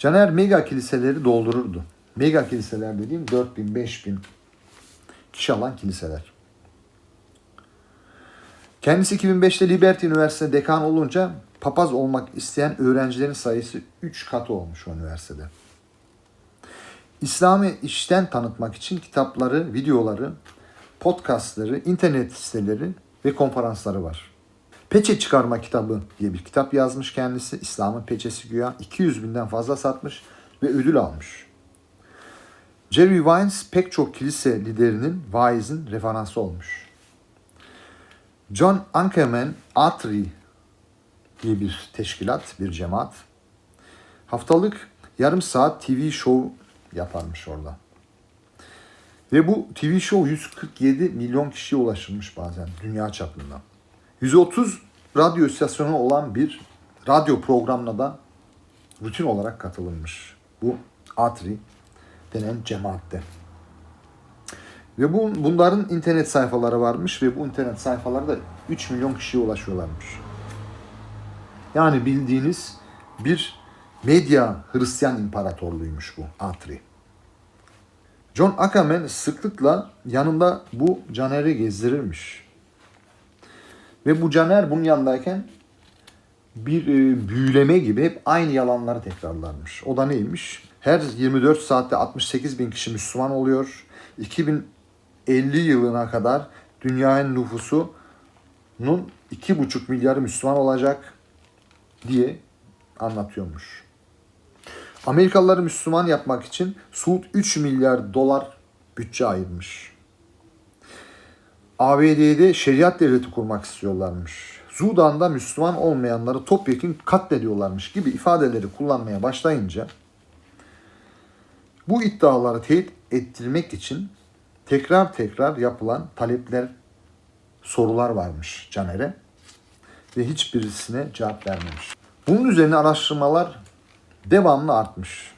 Caner mega kiliseleri doldururdu. Mega kiliseler dediğim 4000, 5000 kişi alan kiliseler. Kendisi 2005'te Liberty Üniversitesi dekan olunca papaz olmak isteyen öğrencilerin sayısı 3 katı olmuş o üniversitede. İslam'ı işten tanıtmak için kitapları, videoları, podcastları, internet siteleri ve konferansları var. Peçe Çıkarma Kitabı diye bir kitap yazmış kendisi. İslam'ın peçesi güya 200 binden fazla satmış ve ödül almış. Jerry Vines pek çok kilise liderinin, vaizin referansı olmuş. John Ankerman Atri diye bir teşkilat, bir cemaat. Haftalık yarım saat TV show yaparmış orada. Ve bu TV show 147 milyon kişiye ulaşılmış bazen dünya çapında. 130 radyo istasyonu olan bir radyo programına da rutin olarak katılınmış. Bu Atri denen cemaatte. Ve bu, bunların internet sayfaları varmış ve bu internet sayfaları da 3 milyon kişiye ulaşıyorlarmış. Yani bildiğiniz bir medya Hristiyan imparatorluğuymuş bu Atri. John Ackerman sıklıkla yanında bu Caner'i gezdirirmiş. Ve bu Caner bunun yanındayken bir e, büyüleme gibi hep aynı yalanları tekrarlarmış. O da neymiş? Her 24 saatte 68 bin kişi Müslüman oluyor. 2050 yılına kadar dünyanın nüfusunun 2,5 milyarı Müslüman olacak diye anlatıyormuş. Amerikalıları Müslüman yapmak için Suud 3 milyar dolar bütçe ayırmış. ABD'de şeriat devleti kurmak istiyorlarmış. Sudan'da Müslüman olmayanları topyekun katlediyorlarmış gibi ifadeleri kullanmaya başlayınca bu iddiaları teyit ettirmek için tekrar tekrar yapılan talepler, sorular varmış Caner'e ve hiçbirisine cevap vermemiş. Bunun üzerine araştırmalar devamlı artmış.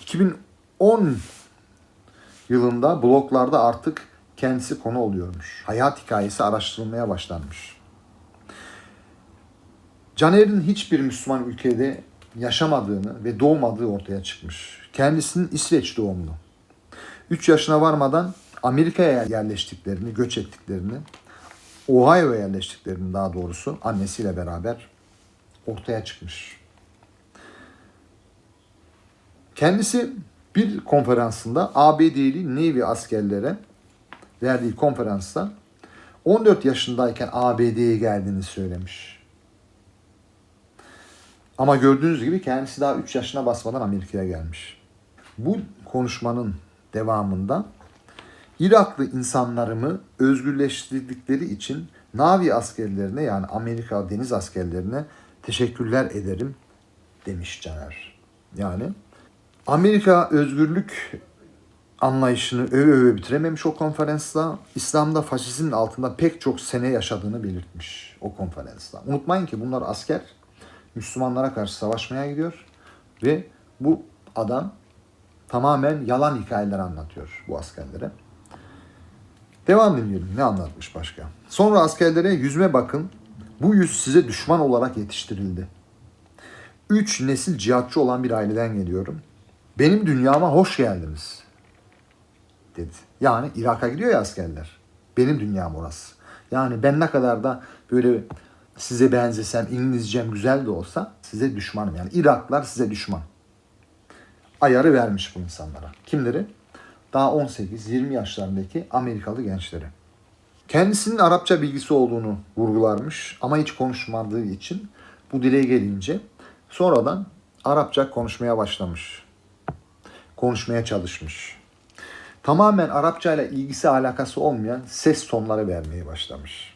2010 yılında bloglarda artık kendisi konu oluyormuş. Hayat hikayesi araştırılmaya başlanmış. Caner'in hiçbir Müslüman ülkede yaşamadığını ve doğmadığı ortaya çıkmış. Kendisinin İsveç doğumlu. 3 yaşına varmadan Amerika'ya yerleştiklerini, göç ettiklerini, Ohio'ya yerleştiklerini daha doğrusu annesiyle beraber ortaya çıkmış. Kendisi bir konferansında ABD'li Navy askerlere verdiği konferansta 14 yaşındayken ABD'ye geldiğini söylemiş. Ama gördüğünüz gibi kendisi daha 3 yaşına basmadan Amerika'ya gelmiş. Bu konuşmanın devamında Iraklı insanlarımı özgürleştirdikleri için Navi askerlerine yani Amerika deniz askerlerine teşekkürler ederim demiş Caner. Yani Amerika özgürlük anlayışını öve öve bitirememiş o konferansta. İslam'da faşizmin altında pek çok sene yaşadığını belirtmiş o konferansta. Unutmayın ki bunlar asker Müslümanlara karşı savaşmaya gidiyor ve bu adam tamamen yalan hikayeler anlatıyor bu askerlere. Devam dinleyelim. Ne anlatmış başka? Sonra askerlere yüzme bakın. Bu yüz size düşman olarak yetiştirildi. Üç nesil cihatçı olan bir aileden geliyorum. Benim dünyama hoş geldiniz. Dedi. Yani Irak'a gidiyor ya askerler. Benim dünyam orası. Yani ben ne kadar da böyle size benzesem, İngilizcem güzel de olsa size düşmanım. Yani Iraklar size düşman. Ayarı vermiş bu insanlara. Kimleri? Daha 18-20 yaşlarındaki Amerikalı gençleri. Kendisinin Arapça bilgisi olduğunu vurgularmış ama hiç konuşmadığı için bu dile gelince sonradan Arapça konuşmaya başlamış. Konuşmaya çalışmış. Tamamen Arapça ile ilgisi alakası olmayan ses tonları vermeye başlamış.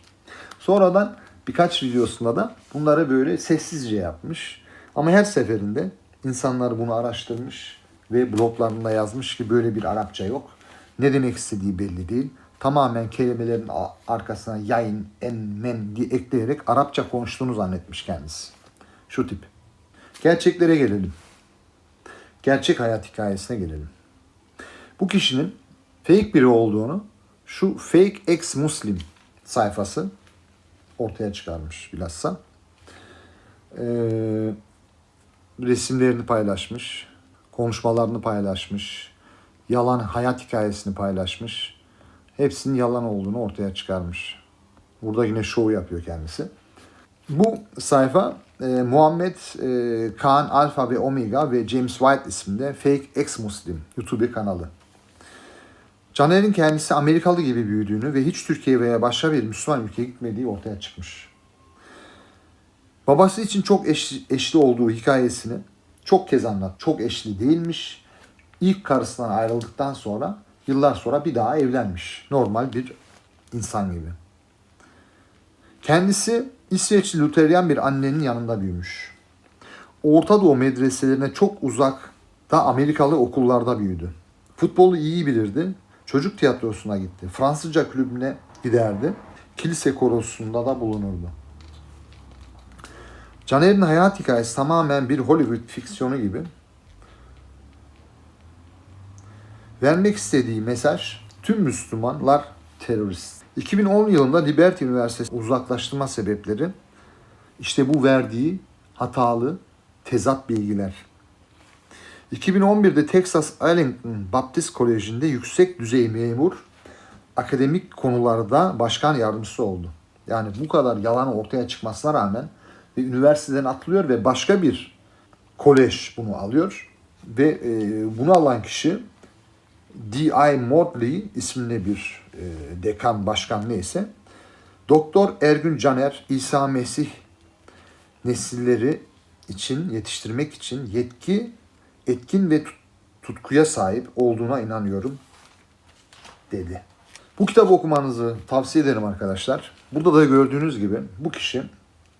Sonradan birkaç videosunda da bunları böyle sessizce yapmış. Ama her seferinde insanlar bunu araştırmış ve bloglarında yazmış ki böyle bir Arapça yok. Ne demek istediği belli değil. Tamamen kelimelerin arkasına yayın, en, men diye ekleyerek Arapça konuştuğunu zannetmiş kendisi. Şu tip. Gerçeklere gelelim. Gerçek hayat hikayesine gelelim. Bu kişinin fake biri olduğunu şu fake ex muslim sayfası ortaya çıkarmış bilhassa. Ee, resimlerini paylaşmış, konuşmalarını paylaşmış, yalan hayat hikayesini paylaşmış. Hepsinin yalan olduğunu ortaya çıkarmış. Burada yine şov yapıyor kendisi. Bu sayfa e, Muhammed e, Kaan Alfa ve Omega ve James White isminde Fake Ex-Muslim YouTube kanalı. Caner'in kendisi Amerikalı gibi büyüdüğünü ve hiç Türkiye veya başka bir Müslüman ülkeye gitmediği ortaya çıkmış. Babası için çok eşli, eşli olduğu hikayesini çok kez anlat. Çok eşli değilmiş. İlk karısından ayrıldıktan sonra yıllar sonra bir daha evlenmiş. Normal bir insan gibi. Kendisi İsveçli Luteryan bir annenin yanında büyümüş. Orta Doğu medreselerine çok uzak da Amerikalı okullarda büyüdü. Futbolu iyi bilirdi. Çocuk tiyatrosuna gitti. Fransızca kulübüne giderdi. Kilise korosunda da bulunurdu. Caner'in hayat hikayesi tamamen bir Hollywood fiksiyonu gibi. Vermek istediği mesaj tüm Müslümanlar terörist. 2010 yılında Liberty Üniversitesi uzaklaştırma sebepleri işte bu verdiği hatalı tezat bilgiler. 2011'de Texas Arlington Baptist Koleji'nde yüksek düzey memur akademik konularda başkan yardımcısı oldu. Yani bu kadar yalan ortaya çıkmasına rağmen ve üniversiteden atılıyor ve başka bir kolej bunu alıyor ve e, bunu alan kişi D.I. Modley isimli bir e, dekan başkan neyse Doktor Ergün Caner İsa Mesih nesilleri için yetiştirmek için yetki etkin ve tut- tutkuya sahip olduğuna inanıyorum dedi. Bu kitabı okumanızı tavsiye ederim arkadaşlar. Burada da gördüğünüz gibi bu kişi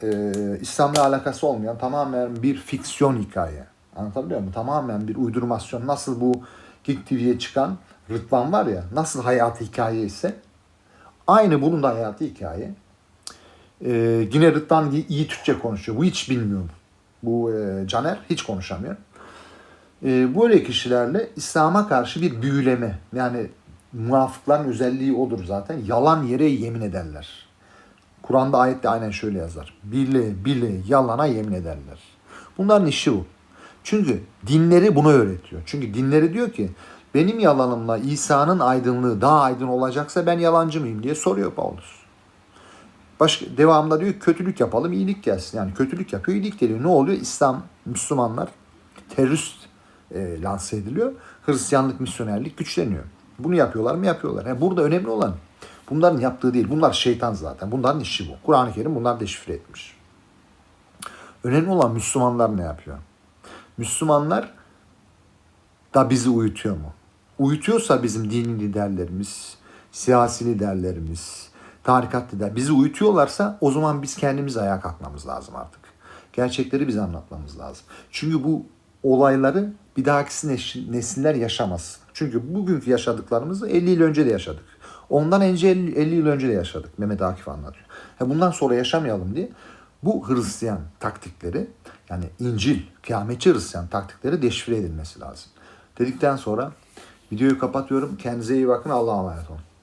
e, İslam'la alakası olmayan tamamen bir fiksiyon hikaye. Anlatabiliyor muyum? Tamamen bir uydurmasyon. Nasıl bu Geek TV'ye çıkan Rıdvan var ya, nasıl hayatı hikaye ise aynı bunun da hayatı hikaye. E, yine Rıdvan iyi, Türkçe konuşuyor. Bu hiç bilmiyor. Bu e, Caner hiç konuşamıyor. E, böyle kişilerle İslam'a karşı bir büyüleme yani münafıkların özelliği odur zaten. Yalan yere yemin ederler. Kur'an'da ayette aynen şöyle yazar. Bile bile yalana yemin ederler. Bunların işi bu. Çünkü dinleri bunu öğretiyor. Çünkü dinleri diyor ki benim yalanımla İsa'nın aydınlığı daha aydın olacaksa ben yalancı mıyım diye soruyor Paulus. Başka, devamında diyor kötülük yapalım iyilik gelsin. Yani kötülük yapıyor iyilik geliyor. Ne oluyor? İslam, Müslümanlar terörist e, lanse ediliyor. Hristiyanlık, misyonerlik güçleniyor. Bunu yapıyorlar mı? Yapıyorlar. Yani burada önemli olan bunların yaptığı değil. Bunlar şeytan zaten. Bunların işi bu. Kur'an-ı Kerim bunlar deşifre etmiş. Önemli olan Müslümanlar ne yapıyor? Müslümanlar da bizi uyutuyor mu? Uyutuyorsa bizim dini liderlerimiz, siyasi liderlerimiz, tarikat lider bizi uyutuyorlarsa o zaman biz kendimiz ayağa kalkmamız lazım artık. Gerçekleri bize anlatmamız lazım. Çünkü bu olayları bir dahaki nesil- nesiller yaşamaz. Çünkü bugünkü yaşadıklarımızı 50 yıl önce de yaşadık. Ondan önce 50, 50 yıl önce de yaşadık. Mehmet Akif anlatıyor. Ha bundan sonra yaşamayalım diye bu Hristiyan taktikleri yani İncil, kıyametçi Hristiyan taktikleri deşifre edilmesi lazım. Dedikten sonra videoyu kapatıyorum. Kendinize iyi bakın. Allah'a emanet olun.